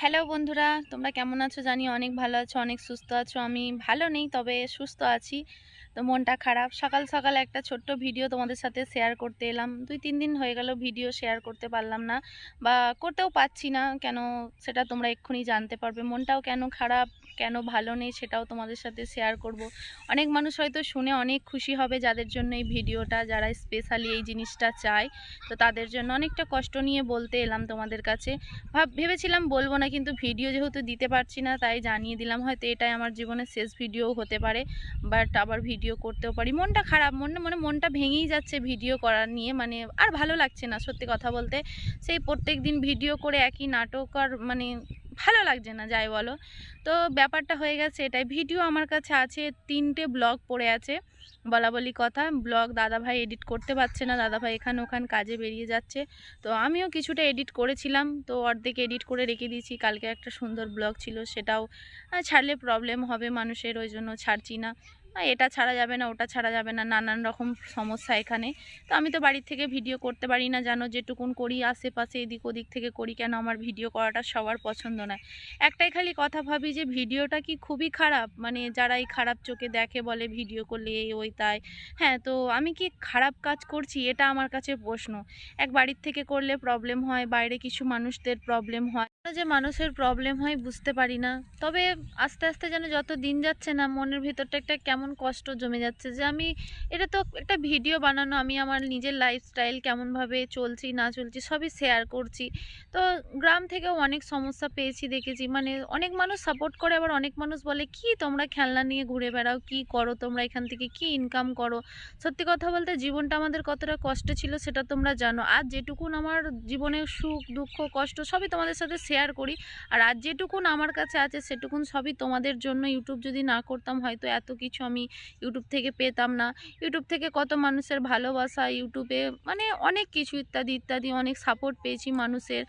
Hello বন্ধুরা, তোমরা কেমন আছো? জানি অনেক ভালো আছো, অনেক সুস্থ আছো। আমি ভালো নেই, তবে সুস্থ আছি। তো মনটা খারাপ। সকাল সকাল একটা ছোট্ট ভিডিও তোমাদের সাথে শেয়ার করতে এলাম। দুই, তিন দিন হয়ে গেল ভিডিও শেয়ার করতে পারলাম না বা করতেও পাচ্ছি না কেন সেটা তোমরা এক্ষুনি জানতে পারবে। মনটাও কেন খারাপ, কেন ভালো নেই সেটাও তোমাদের সাথে শেয়ার করব। অনেক মানুষ হয়তো শুনে অনেক খুশি হবে যাদের জন্য এই ভিডিওটা যারা স্পেশালি এই জিনিসটা চায়। তো তাদের জন্য অনেকটা কষ্ট নিয়ে বলতে এলাম তোমাদের কাছে। ভাব, ভেবেছিলাম বলব না কিন্তু ভিডিও যেহেতু দিতে পারছি না তাই জানিয়ে দিলাম। হয়তো এটাই আমার জীবনের শেষ ভিডিও হতে পারে। বাট আবার ভিডিও করতেও পারি। মনটা খারাপ, মনে মানে মনটা ভেঙেই যাচ্ছে ভিডিও করার নিয়ে। মানে আর ভালো লাগছে না, সত্যি কথা বলতে। সেই প্রত্যেক দিন ভিডিও করে একই নাটক আর মানে ভালো লাগছে না, যাই বলো। তো ব্যাপারটা হয়ে গেছে এটাই। ভিডিও আমার কাছে আছে, তিনটে ব্লগ পড়ে আছে, বলা বলি কথা। ব্লগ দাদাভাই এডিট করতে পারছে না, দাদাভাই এখানে ওখান কাজে বেরিয়ে যাচ্ছে। তো আমিও কিছুটা এডিট করেছিলাম, তো অর্ধেক এডিট করে রেখে দিয়েছি। কালকে একটা সুন্দর ব্লগ ছিল, সেটাও ছাড়লে প্রবলেম হবে মানুষের, ওই জন্য ছাড়ছি না। এটা ছাড়া যাবে না, ওটা ছাড়া যাবে না, নানান রকম সমস্যা এখানে। তো আমি তো বাড়ির থেকে ভিডিও করতে পারি না, জানো, যেটুকুন করি, আশেপাশে এদিক ওদিক থেকে করি, কেন আমার ভিডিও করাটা সবার পছন্দ নয় একটাই খালি কথা ভাবি যে, ভিডিওটা কি খুবই খারাপ? মানে যারা এই খারাপ চোখে দেখে বলে ভিডিও করলে এই, ওই, তাই। হ্যাঁ তো আমি কি খারাপ কাজ করছি? এটা আমার কাছে প্রশ্ন। এক বাড়ির থেকে করলে প্রবলেম হয়, বাইরে কিছু মানুষদের প্রবলেম হয়। যে, মানুষের প্রবলেম হয়, বুঝতে পারি না। তবে আস্তে আস্তে যেন যত দিন যাচ্ছে না, মনের ভিতরটা একটা কেমন কষ্ট জমে যাচ্ছে যে আমি, এটা তো একটা ভিডিও বানানো, আমি আমার নিজের লাইফস্টাইল কেমনভাবে চলছি, না চলছি, সবই শেয়ার করছি। তো গ্রাম থেকেও অনেক সমস্যা পেয়েছি, দেখেছি। মানে অনেক মানুষ সাপোর্ট করে, আবার অনেক মানুষ বলে, কি তোমরা খেলনা নিয়ে ঘুরে বেড়াও? কি করো? তোমরা এখান থেকে কি ইনকাম করো? সত্যি কথা বলতে, জীবনটা আমাদের কতটা কষ্ট ছিল সেটা তোমরা জানো। আর যেটুকুন আমার জীবনের সুখ, দুঃখ, কষ্ট, সবই তোমাদের সাথে শেয়ার করি। আর আজ যেটুকুন আমার কাছে আছে, সেটুকুন সবই তোমাদের জন্য। ইউটিউব যদি না করতাম হয়তো এত কিছু আমি ইউটিউব থেকে পেতাম না। ইউটিউব থেকে কত মানুষের ভালোবাসা ইউটিউবে মানে অনেক কিছু ইত্যাদি ইত্যাদি অনেক সাপোর্ট পেয়েছি মানুষের।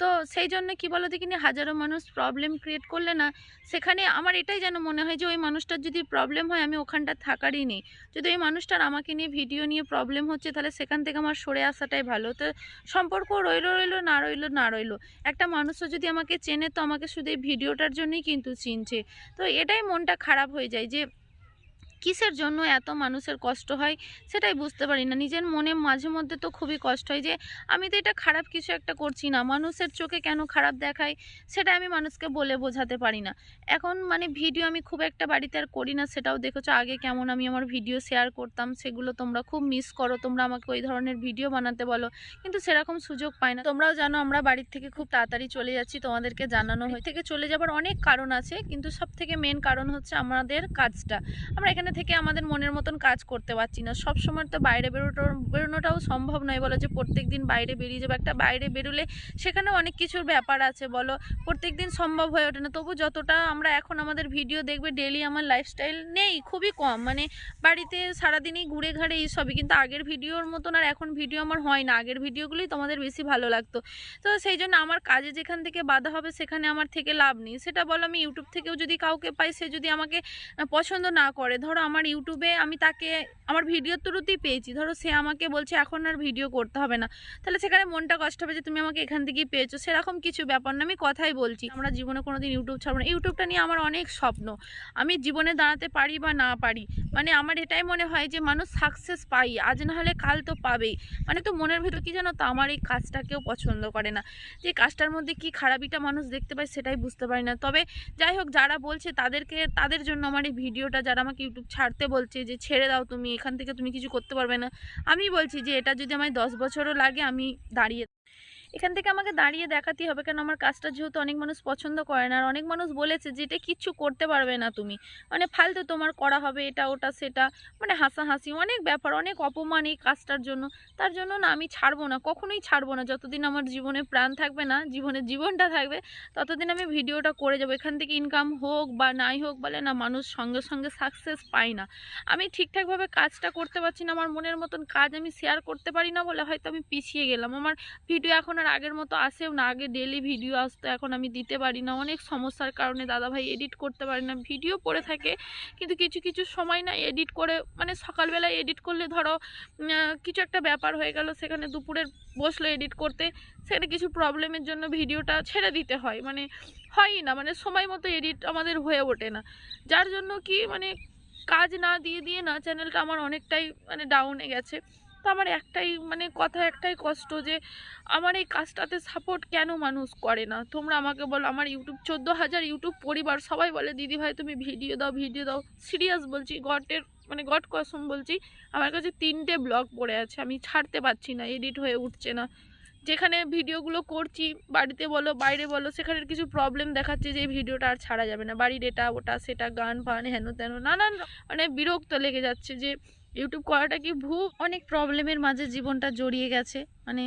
তো সেই জন্য কি বলো দেখিনি, হাজারো মানুষ প্রবলেম ক্রিয়েট করলে না, সেখানে আমার এটাই যেন মনে হয় যে ওই মানুষটার যদি প্রবলেম হয়, আমি ওখানটা থাকারই নেই। যদি ওই মানুষটার আমাকে নিয়ে ভিডিও নিয়ে প্রবলেম হচ্ছে, তাহলে সেখান থেকে আমার সরে আসাটাই ভালো। তো সম্পর্ক রইল রইল, না রইল না রইল। একটা মানুষও যদি আমাকে চেনে, তো আমাকে শুধু এই ভিডিওটার জন্যই কিন্তু চিনছে। তো এটাই মনটা খারাপ হয়ে যায় যে কিসের জন্য এত মানুষের কষ্ট হয় সেটাই বুঝতে পারি না। নিজের মনে মাঝে মধ্যে তো খুবই কষ্ট হয় যে, আমি তো এটা খারাপ কিছু একটা করছি না। মানুষের চোখে কেন খারাপ দেখায় সেটা আমি মানুষকে বলে বোঝাতে পারি না। এখন মানে ভিডিও আমি খুব একটা বাড়িতে আর করি না, সেটাও দেখেছ আগে কেমন আমি আমার ভিডিও শেয়ার করতাম, সেগুলো তোমরা খুব মিস করো, তোমরা আমাকে ওই ধরনের ভিডিও বানাতে বলো, কিন্তু সেরকম সুযোগ পাই না। তোমরাও জানো আমরা বাড়ির থেকে খুব তাড়াতাড়ি চলে যাচ্ছি, তোমাদেরকে জানানো হয় থেকে চলে যাবার অনেক কারণ আছে, কিন্তু সব থেকে মেন কারণ হচ্ছে আমাদের কাজটা। আমরা এখানে থেকে আমাদের মনের মতন কাজ করতে পারছি না। সব সময় তো বাইরে বেরোটো, বেরোনোটাও সম্ভব নয় বলো যে প্রত্যেক দিন বাইরে বেরিয়ে যাব। একটা বাইরে বেরোলে সেখানেও অনেক কিছুর ব্যাপার আছে বলো। প্রত্যেক দিন সম্ভব হয়ে ওঠে না। তবু যতটা আমরা এখন আমাদের ভিডিও দেখবে ডেলি আমার লাইফস্টাইল নেই, খুবই কম। মানে বাড়িতে সারাদিনই ঘুরে ঘাড়ে এই সবই। কিন্তু আগের ভিডিওর মতন আর এখন ভিডিও আমার হয় না। আগের ভিডিওগুলোই তোমাদের বেশি ভালো লাগতো। তো সেই জন্য আমার কাজে যেখান থেকে বাধা হবে সেখানে আমার থেকে লাভ নেই। সেটা বলো আমি ইউটিউব থেকেও যদি কাউকে পাই, সে যদি আমাকে পছন্দ না করে, ধরো আমার ইউটিউবে আমি তাকে, আমার ভিডিওর থ্রুতেই পেয়েছি। ধরো সে আমাকে বলছে, এখন আর ভিডিও করতে হবে না। তাহলে সেখানে মনটা কষ্ট হবে যে, তুমি আমাকে এখান থেকেই পেয়েছ। সেরকম কিছু ব্যাপার না, আমি কথাই বলছি। আমরা জীবনে কোনো দিন ইউটিউব ছাড়বো না। ইউটিউবটা নিয়ে আমার অনেক স্বপ্ন। আমি জীবনে দাঁড়াতে পারি বা না পারি মানে আমার এটাই মনে হয় যে, মানুষ সাকসেস পাই, আজ না হলে কাল তো পাবেই। মানে তো মনের ভিতর কি জানো তো, আমার এই কাজটা কেউ পছন্দ করে না। যে কাজটার মধ্যে কি খারাপিটা মানুষ দেখতে পায়, সেটাই বুঝতে পারি না। তবে যাই হোক, যারা বলছে, তাদেরকে, তাদের জন্য আমার এই ভিডিওটা যারা আমাকে ইউটিউব ছাড়তে বলছে যে, ছেড়ে দাও তুমি, এখান থেকে তুমি কিছু করতে পারবে না। আমি বলছি যে, এটা যদি আমায় দশ বছরও লাগে, আমি দাঁড়িয়ে এখান থেকে আমাকে দাঁড়িয়ে দেখাতেই হবে, কেন আমার কাজটা যেহেতু অনেক মানুষ পছন্দ করে না। আর অনেক মানুষ বলেছে যে, এটা কিচ্ছু করতে পারবে না তুমি। মানে ফালতু তোমার করা হবে, এটা, ওটা, সেটা মানে হাসাহাসি, অনেক ব্যাপার, অনেক অপমান এই কাজটার জন্য। তার জন্য না আমি ছাড়বো না, কখনোই ছাড়বো না। যতদিন আমার জীবনে প্রাণ থাকবে না, জীবনের জীবনটা থাকবে, ততদিন আমি ভিডিওটা করে যাব। এখান থেকে ইনকাম হোক বা নাই হোক বলে না, মানুষ সঙ্গে সঙ্গে সাকসেস পায় না। আমি ঠিকঠাকভাবে কাজটা করতে পারছি না, আমার মনের মতন কাজ আমি শেয়ার করতে পারি না বলে হয়তো আমি পিছিয়ে গেলাম। আমার ভিডিও এখন আর আগের মতো আসেও না। আগে ডেলি ভিডিও আসতো, এখন আমি দিতে পারি না। অনেক সমস্যার কারণে দাদাভাই এডিট করতে পারি না। ভিডিও পড়ে থাকে, কিন্তু কিছু কিছু সময় না এডিট করে মানে সকালবেলায় এডিট করলে ধরো কিছু একটা ব্যাপার হয়ে গেল, সেখানে দুপুরের বসল এডিট করতে, সেখানে কিছু প্রবলেমের জন্য ভিডিওটা ছেড়ে দিতে হয়। মানে হয়ই না মানে সময় মতো এডিট আমাদের হয়ে ওঠে না। যার জন্য কি মানে কাজ না দিয়ে দিয়ে না চ্যানেলটা আমার অনেকটাই মানে ডাউনে গেছে। আমার একটাই মানে কথা একটাই কষ্ট যে, আমার এই কাজটাতে সাপোর্ট কেন মানুষ করে না? তোমরা আমাকে বলো, আমার ইউটিউব, চোদ্দ হাজার ইউটিউব পরিবার সবাই বলে, দিদি ভাই, তুমি ভিডিও দাও ভিডিও দাও। সিরিয়াস বলছি, গটের মানে গট কসম বলছি, আমার কাছে তিনটে ব্লগ পড়ে আছে, আমি ছাড়তে পারছি না, এডিট হয়ে উঠছে না। যেখানে ভিডিওগুলো করছি, বাড়িতে বলো, বাইরে বলো, সেখানের কিছু প্রবলেম দেখাচ্ছে যে, এই ভিডিওটা আর ছাড়া যাবে না। বাড়ির এটা, ওটা, সেটা, গান, ফান হেন তেন নানান মানে বিরক্ত লেগে যাচ্ছে যে ইউটিউব করাটা কি ভু অনেক প্রবলেমের মাঝে জীবনটা জড়িয়ে গেছে? মানে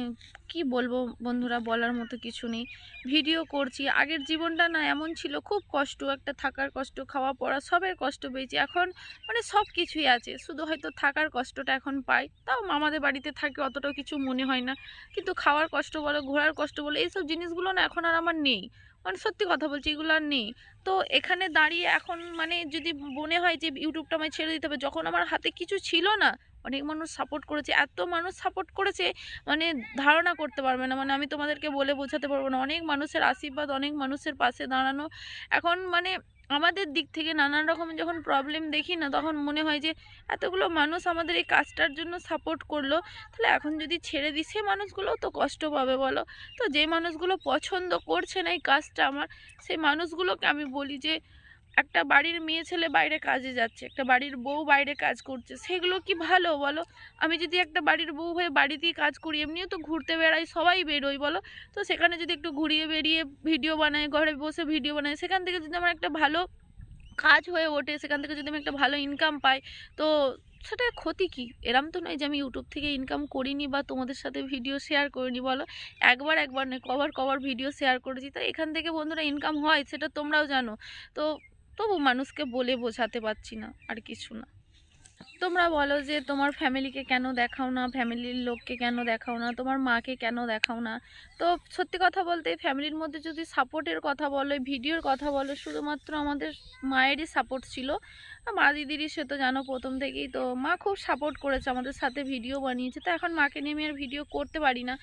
কি বলব বন্ধুরা, বলার মতো কিছু নেই। ভিডিও করছি, আগের জীবনটা না এমন ছিল, খুব কষ্ট, একটা থাকার কষ্ট, খাওয়া, পড়া, সবের কষ্ট পেয়েছি। এখন মানে সব কিছুই আছে, শুধু হয়তো থাকার কষ্টটা এখন পাই। তাও মামাদের বাড়িতে থাকে, অতটাও কিছু মনে হয় না। কিন্তু খাওয়ার কষ্ট বলো, ঘোরার কষ্ট বলো, এইসব জিনিসগুলো না এখন আর আমার নেই। মানে সত্যি কথা বলছি, এগুলো আর নেই। তো এখানে দাঁড়িয়ে এখন মানে যদি মনে হয় যে ইউটিউবটা আমায় ছেড়ে দিতে হবে, যখন আমার হাতে কিছু ছিল না, অনেক মানুষ সাপোর্ট করেছে, এত মানুষ সাপোর্ট করেছে মানে ধারণা করতে পারবে না। মানে আমি তোমাদেরকে বলে বোঝাতে পারব না, অনেক মানুষের আশীর্বাদ, অনেক মানুষের পাশে দাঁড়ানো। এখন মানে আমাদের দিক থেকে নানান রকম যখন প্রবলেম দেখি না, তখন মনে হয় যে এতগুলো মানুষ আমাদের এই কাজটার জন্য সাপোর্ট করল। তাহলে এখন যদি ছেড়ে দিই, সে মানুষগুলোও তো কষ্ট পাবে বলো? তো যে মানুষগুলো পছন্দ করছে না এই কাজটা আমার, সেই মানুষগুলোকে আমি বলি যে একটা বাড়ির মেয়ে ছেলে বাইরে কাজে যাচ্ছে, একটা বাড়ির বউ বাইরে কাজ করছে, সেগুলো কি ভালো বলো? আমি যদি একটা বাড়ির বউ হয়ে বাড়িতেই কাজ করি, এমনিও তো ঘুরতে বেড়াই, সবাই বেরোই বলো? তো সেখানে যদি একটু ঘুরিয়ে বেরিয়ে ভিডিও বানাই, ঘরে বসে ভিডিও বানাই, সেখান থেকে যদি আমার একটা ভালো কাজ হয়ে ওঠে, সেখান থেকে যদি আমি একটা ভালো ইনকাম পাই, তো সেটা ক্ষতি কি? এরম তো নয় যে আমি ইউটিউব থেকে ইনকাম করিনি বা তোমাদের সাথে ভিডিও শেয়ার করিনি বলো? একবার একবার নয়, কবার কবার ভিডিও শেয়ার করেছি। তো এখান থেকে বন্ধুরা ইনকাম হয়, সেটা তোমরাও জানো। তো তবু মানুষকে বলে বোঝাতে পারছি না, আর কিছু না। তোমরা বলো যে তোমার ফ্যামিলিকে কেন দেখাও না, ফ্যামিলির লোককে কেন দেখাও না, তোমার মাকে কেন দেখাও না? তো সত্যি কথা বলতে ফ্যামিলির মধ্যে যদি সাপোর্টের কথা বলো ভিডিওর কথা বলো, শুধুমাত্র আমাদের মায়েরই সাপোর্ট ছিল। মা দিদিরই সে তো জানো প্রথম থেকেই, তো মা খুব সাপোর্ট করেছে, আমাদের সাথে ভিডিও বানিয়েছে। তো এখন মাকে নিয়ে আমি আর ভিডিও করতে পারি না।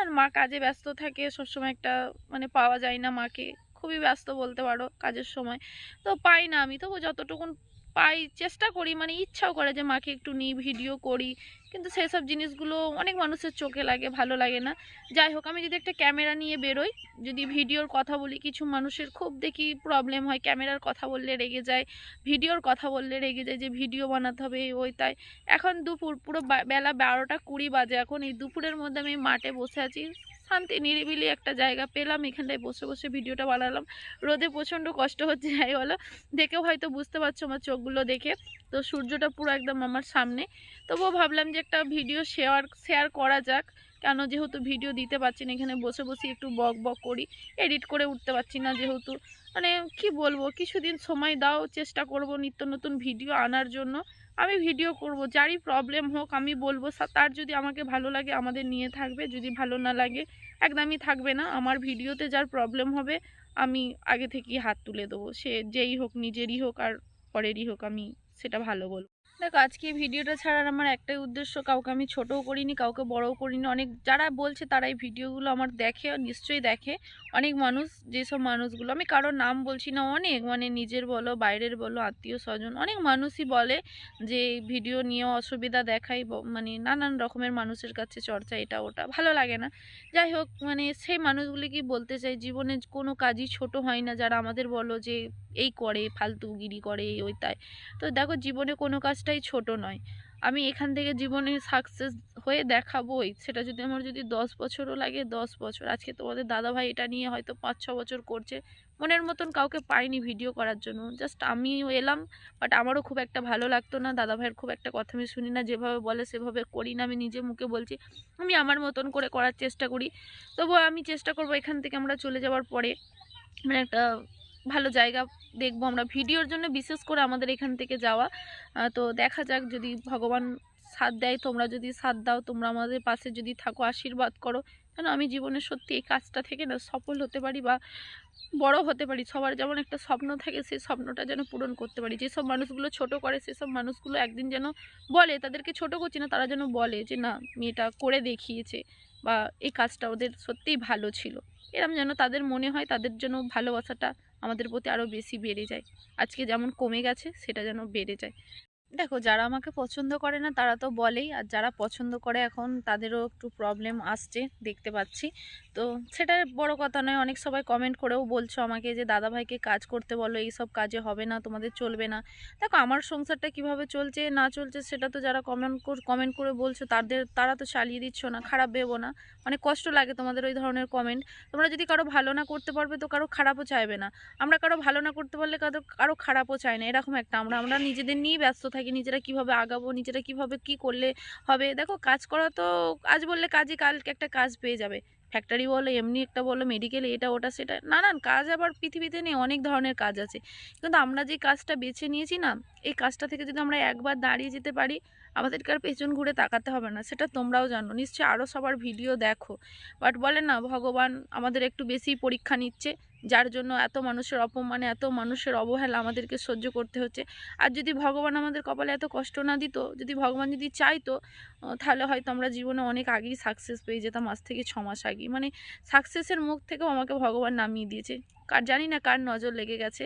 আর মা কাজে ব্যস্ত থাকে, সবসময় একটা মানে পাওয়া যায় না মাকে। খুবই ব্যস্ত বলতে পারো কাজের সময়। তো পাই না আমি। তবু যতটুকুন পাই চেষ্টা করি মানে ইচ্ছাও করে যে মাকে একটু নিই, ভিডিও করি। কিন্তু সেসব জিনিসগুলো অনেক মানুষের চোখে লাগে, ভালো লাগে না। যাই হোক, আমি যদি একটা ক্যামেরা নিয়ে বেরোই, যদি ভিডিওর কথা বলি, কিছু মানুষের খুব দেখি প্রবলেম হয়, ক্যামেরার কথা বললে রেগে যায়, ভিডিওর কথা বললে রেগে যায় যে ভিডিও বানাতে হবে ওই তাই। এখন দুপুর, পুরো বেলা বারোটা কুড়ি বাজে এখন। এই দুপুরের মধ্যে আমি মাঠে বসে আছি। শান্তি, নিরিবিলি একটা জায়গা পেলাম, এখানটায় বসে বসে ভিডিওটা বানালাম। রোদে প্রচণ্ড কষ্ট হচ্ছে, যাই বলো। দেখেও হয়তো বুঝতে পারছ আমার চোখগুলো দেখে। তো সূর্যটা পুরো একদম আমার সামনে। তবুও ভাবলাম যে একটা ভিডিও শেয়ার শেয়ার করা যাক। কেন যেহেতু ভিডিও দিতে পারছি না, এখানে বসে বসে একটু বক বক করি। এডিট করে উঠতে পারছি না যেহেতু। মানে কি বলব, কিছুদিন সময় দাও, চেষ্টা করব নিত্য নতুন ভিডিও আনার জন্য। আমি ভিডিও করব, যারই প্রবলেম হোক আমি বলব তার যদি আমাকে ভালো লাগে আমাদের নিয়ে থাকবে, যদি ভালো না লাগে একদমই থাকবে না। আমার ভিডিওতে যার প্রবলেম হবে, আমি আগে থেকেই হাত তুলে দেবো। সে যেই হোক, নিজেরই হোক আর পরেরই হোক, আমি সেটা ভালো বলব। দেখো, আজকে ভিডিওটা ছাড়ার আমার একটাই উদ্দেশ্য, কাউকে আমি ছোটও করিনি, কাউকে বড়ও করিনি। অনেক, যারা বলছে তারা এই ভিডিওগুলো আমার দেখে, নিশ্চয়ই দেখে। অনেক মানুষ, যেসব মানুষগুলো, আমি কারোর নাম বলছি না, অনেক মানে নিজের বলো, বাইরের বলো, আত্মীয় স্বজন, অনেক মানুষই বলে যে ভিডিও নিয়ে অসুবিধা দেখাই মানে নানান রকমের মানুষের কাছে চর্চা, এটা, ওটা, ভালো লাগে না। যাই হোক মানে সেই মানুষগুলি কি বলতে চাই, জীবনে কোনো কাজই ছোট হয় না, যারা আমাদের বলো যে এই করে ফালতুগিরি করে ওই, তাই। তো দেখো, জীবনে কোনো কাজটাই ছোট নয়। আমি এখান থেকে জীবনে সাকসেস হয়ে দেখাবই। সেটা যদি আমার যদি দশ বছরও লাগে, দশ বছর। আজকে তোমাদের দাদাভাই এটা নিয়ে হয়তো পাঁচ, ছ বছর করছে। মনের মতন কাউকে পাইনি ভিডিও করার জন্য। জাস্ট আমিও এলাম বাট আমারও খুব একটা ভালো লাগতো না। দাদাভাইয়ের খুব একটা কথা আমি শুনি না। যেভাবে বলে, সেভাবে করি না। আমি নিজে মুখে বলছি, আমি আমার মতন করে করার চেষ্টা করি। তবুও আমি চেষ্টা করব এখান থেকে আমরা চলে যাওয়ার পরে। মানে একটা ভালো জায়গা দেখব, আমরা ভিডিওর জন্য বিশেষ করে আমাদের এখান থেকে যাওয়া। তো দেখা যাক যদি ভগবান সাথ দেয়, তোমরা যদি সাথ দাও, তোমরা আমাদের পাশে যদি থাকো, আশীর্বাদ করো, যেন আমি জীবনে সত্যি এই কাজটা থেকে না সফল হতে পারি বা বড় হতে পারি। সবার যেমন একটা স্বপ্ন থাকে, সেই স্বপ্নটা যেন পূরণ করতে পারি। যেসব মানুষগুলো ছোট করে, সেসব মানুষগুলো একদিন যেন বলে, তাদেরকে ছোট করছি না, তারা যেন বলে যে, না, মেয়েটা করে দেখিয়েছে বা এই কাজটা ওদের সত্যিই ভালো ছিল। এরম যেন তাদের মনে হয়, তাদের জন্য ভালোবাসাটা আমাদের প্রতি আরও বেশি বেড়ে যায়। আজকে যেমন কমে গেছে সেটা যেন বেড়ে যায়। দেখো, যারা আমাকে পছন্দ করে না, তারা তো বলেই, আর যারা পছন্দ করে এখন তাদেরও একটু প্রবলেম আসছে, দেখতে পাচ্ছি। তো সেটা বড় কথা নয়, অনেক সবাই কমেন্ট করেও বলছো আমাকে যে দাদা ভাইকে কাজ করতে বলো এইসব কাজে হবে না, তোমাদের চলবে না। দেখো, আমার সংসারটা কীভাবে চলছে, না চলছে, সেটা তো যারা কমেন্ট কমেন্ট করে বলছো, তাদের, তারা তো চালিয়ে দিচ্ছ না, খারাপ ভেবো না। অনেক কষ্ট লাগে তোমাদের ওই ধরনের কমেন্ট তোমরা যদি কারও ভালো না করতে পারবে, তো কারও খারাপও চাইবে না। আমরা কারও ভালো না করতে পারলে কারও কারও খারাপও চাই না, এরকম একটা আমরা আমরা নিজেদের নিয়েই ব্যস্ত থাকি, নিজেরা কীভাবে আগাবো, নিজেরা কীভাবে কি করলে হবে। দেখো, কাজ করা তো আজ বললে কাজে কালকে একটা কাজ পেয়ে যাবে। ফ্যাক্টরি বলো, এমনি একটা বলো মেডিকেল এটা, ওটা, সেটা, নানান কাজ আবার পৃথিবীতে নেই অনেক ধরনের কাজ আছে। কিন্তু আমরা যে কাজটা বেছে নিয়েছি না, এই কাজটা থেকে যদি আমরা একবার দাঁড়িয়ে যেতে পারি, আমাদেরকে আর পেছন ঘুরে তাকাতে হবে না, সেটা তোমরাও জানো। নিশ্চয়ই আরও সবার ভিডিও দেখো। বাট বলে না, ভগবান আমাদের একটু বেশি পরীক্ষা নিচ্ছে। যার জন্য এত মানুষের অপমানে, এত মানুষের অবহেলা আমাদেরকে সহ্য করতে হচ্ছে। আর যদি ভগবান আমাদের কপালে এত কষ্ট না দিত, যদি ভগবান যদি চাইতো তাহলে হয়তো আমরা জীবনে অনেক আগেই সাকসেস পেয়ে যেতাম, আজ থেকে ছ মাস আগেই। মানে সাকসেসের মুখ থেকেও আমাকে ভগবান নামিয়ে দিয়েছে। কার, জানি না কার নজর লেগে গেছে।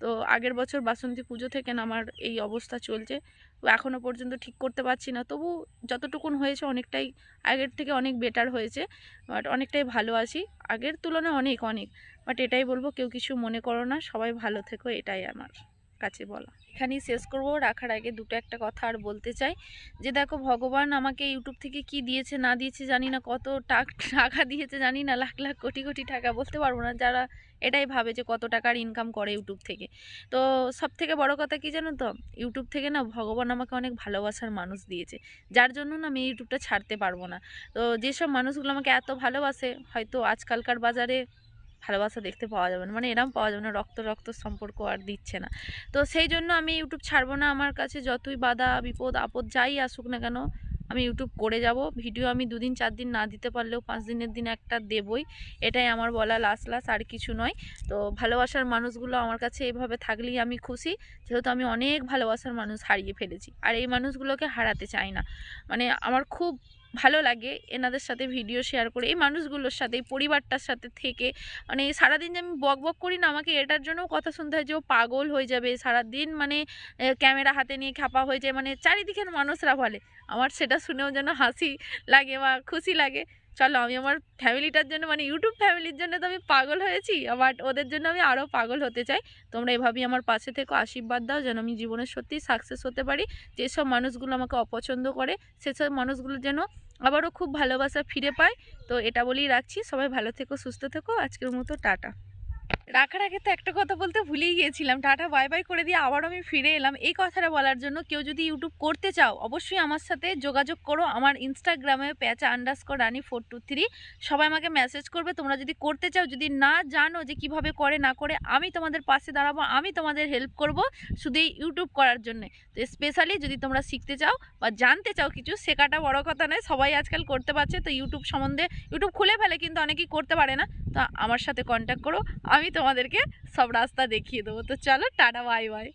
তো আগের বছর বাসন্তী পুজো থেকে আমার এই অবস্থা চলছে। এখনও পর্যন্ত ঠিক করতে পারছি না। তবু যতটুকুন হয়েছে অনেকটাই আগের থেকে অনেক বেটার হয়েছে। বাট অনেকটাই ভালো আছি। আগের তুলনায় অনেক অনেক। বাট এটাই বলব, কেউ কিছু মনে করো না। সবাই ভালো থেকো, এটাই আমার। কাছে বলা। এখানেই শেষ করব। রাখার আগে দুটো একটা কথা আর বলতে চাই। যে দেখো, ভগবান আমাকে ইউটিউব থেকে কি দিয়েছে, না দিয়েছে জানি না, কত টাক- টাকা দিয়েছে জানি না, লাখ লাখ, কোটি কোটি টাকা বলতে পারব না। যারা এটাই ভাবে যে কত টাকার ইনকাম করে ইউটিউব থেকে। তো সব থেকে বড় কথা কি জানো তো? ইউটিউব থেকে না ভগবান আমাকে অনেক ভালোবাসার মানুষ দিয়েছে। যার জন্য না আমি ইউটিউবটা ছাড়তে পারব না। তো যেসব মানুষগুলো আমাকে এত ভালোবাসে, হয়তো আজকালকার বাজারে ভালোবাসা দেখতে পাওয়া যাবে না। মানে এরম পাওয়া যাবে না, রক্ত রক্ত সম্পর্ক আর দিচ্ছে না। তো সেই জন্য আমি ইউটিউব ছাড়বো না। আমার কাছে যতই বাধা, বিপদ, আপদ যাই আসুক না কেন, আমি ইউটিউব করে যাব। ভিডিও আমি দুদিন, চার দিন না দিতে পারলেও পাঁচ দিনের দিন একটা দেবই। এটাই আমার বলা লাস্ট লাস্ট আর কিছু নয়। তো ভালোবাসার মানুষগুলো আমার কাছে এইভাবে থাকলেই আমি খুশি। যেহেতু আমি অনেক ভালোবাসার মানুষ হারিয়ে ফেলেছি। আর এই মানুষগুলোকে হারাতে চাই না। মানে আমার খুব ভালো লাগে এনাদের সাথে ভিডিও শেয়ার করে, এই মানুষগুলোর সাথে, এই পরিবারটার সাথে থেকে। মানে সারাদিন যে আমি বক বক করি না, আমাকে এটার জন্যও কথা শুনতে হয় যে, ও পাগল হয়ে যাবে। সারাদিন মানে ক্যামেরা হাতে নিয়ে খাপা হয়ে যায়। মানে চারিদিকের মানুষরা বলে, আমার সেটা শুনেও যেন হাসি লাগে বা খুশি লাগে। চলো আমি আমার ফ্যামিলিটার জন্য মানে ইউটিউব ফ্যামিলির জন্য তো আমি পাগল হয়েছি, বাট ওদের জন্য আমি আরও পাগল হতে চাই। তোমরা এভাবেই আমার পাশে থেকে, আশীর্বাদ দাও যেন আমি জীবনে সত্যিই সাকসেস হতে পারি। যেসব মানুষগুলো আমাকে অপছন্দ করে, সেসব মানুষগুলো যেন আবারও খুব ভালোবাসা ফিরে পায়। তো এটা বলেই রাখছি, সবাই ভালো থেকো, সুস্থ থেকো। আজকের মতো, টাটা। রাখার আগে তো একটা কথা বলতে ভুলেই গিয়েছিলাম। টাটা বাই বাই করে দিয়ে আবার আমি ফিরে এলাম। এই কথাটা বলার জন্য কেউ যদি ইউটিউব করতে চাও, অবশ্যই আমার সাথে যোগাযোগ করো। আমার ইনস্টাগ্রামে প্যাচা আন্ডারস্কোর রানি ফোর টু থ্রি সবাই আমাকে মেসেজ করবে। তোমরা যদি করতে চাও, যদি না জানো যে কীভাবে করে, না করে, আমি তোমাদের পাশে দাঁড়াবো। আমি তোমাদের হেল্প করব শুধু ইউটিউব করার জন্য। তো স্পেশালি যদি তোমরা শিখতে চাও বা জানতে চাও কিছু, শেখাটা বড় কথা নয়। সবাই আজকাল করতে পারছে। তো ইউটিউব সম্বন্ধে ইউটিউব খুলে ফেলে কিন্তু অনেকেই করতে পারে না। তো আমার সাথে কন্ট্যাক্ট করো। আমি তোমাদেরকে সব রাস্তা দেখিয়ে দেবো। তো চলো টাটা বাই বাই।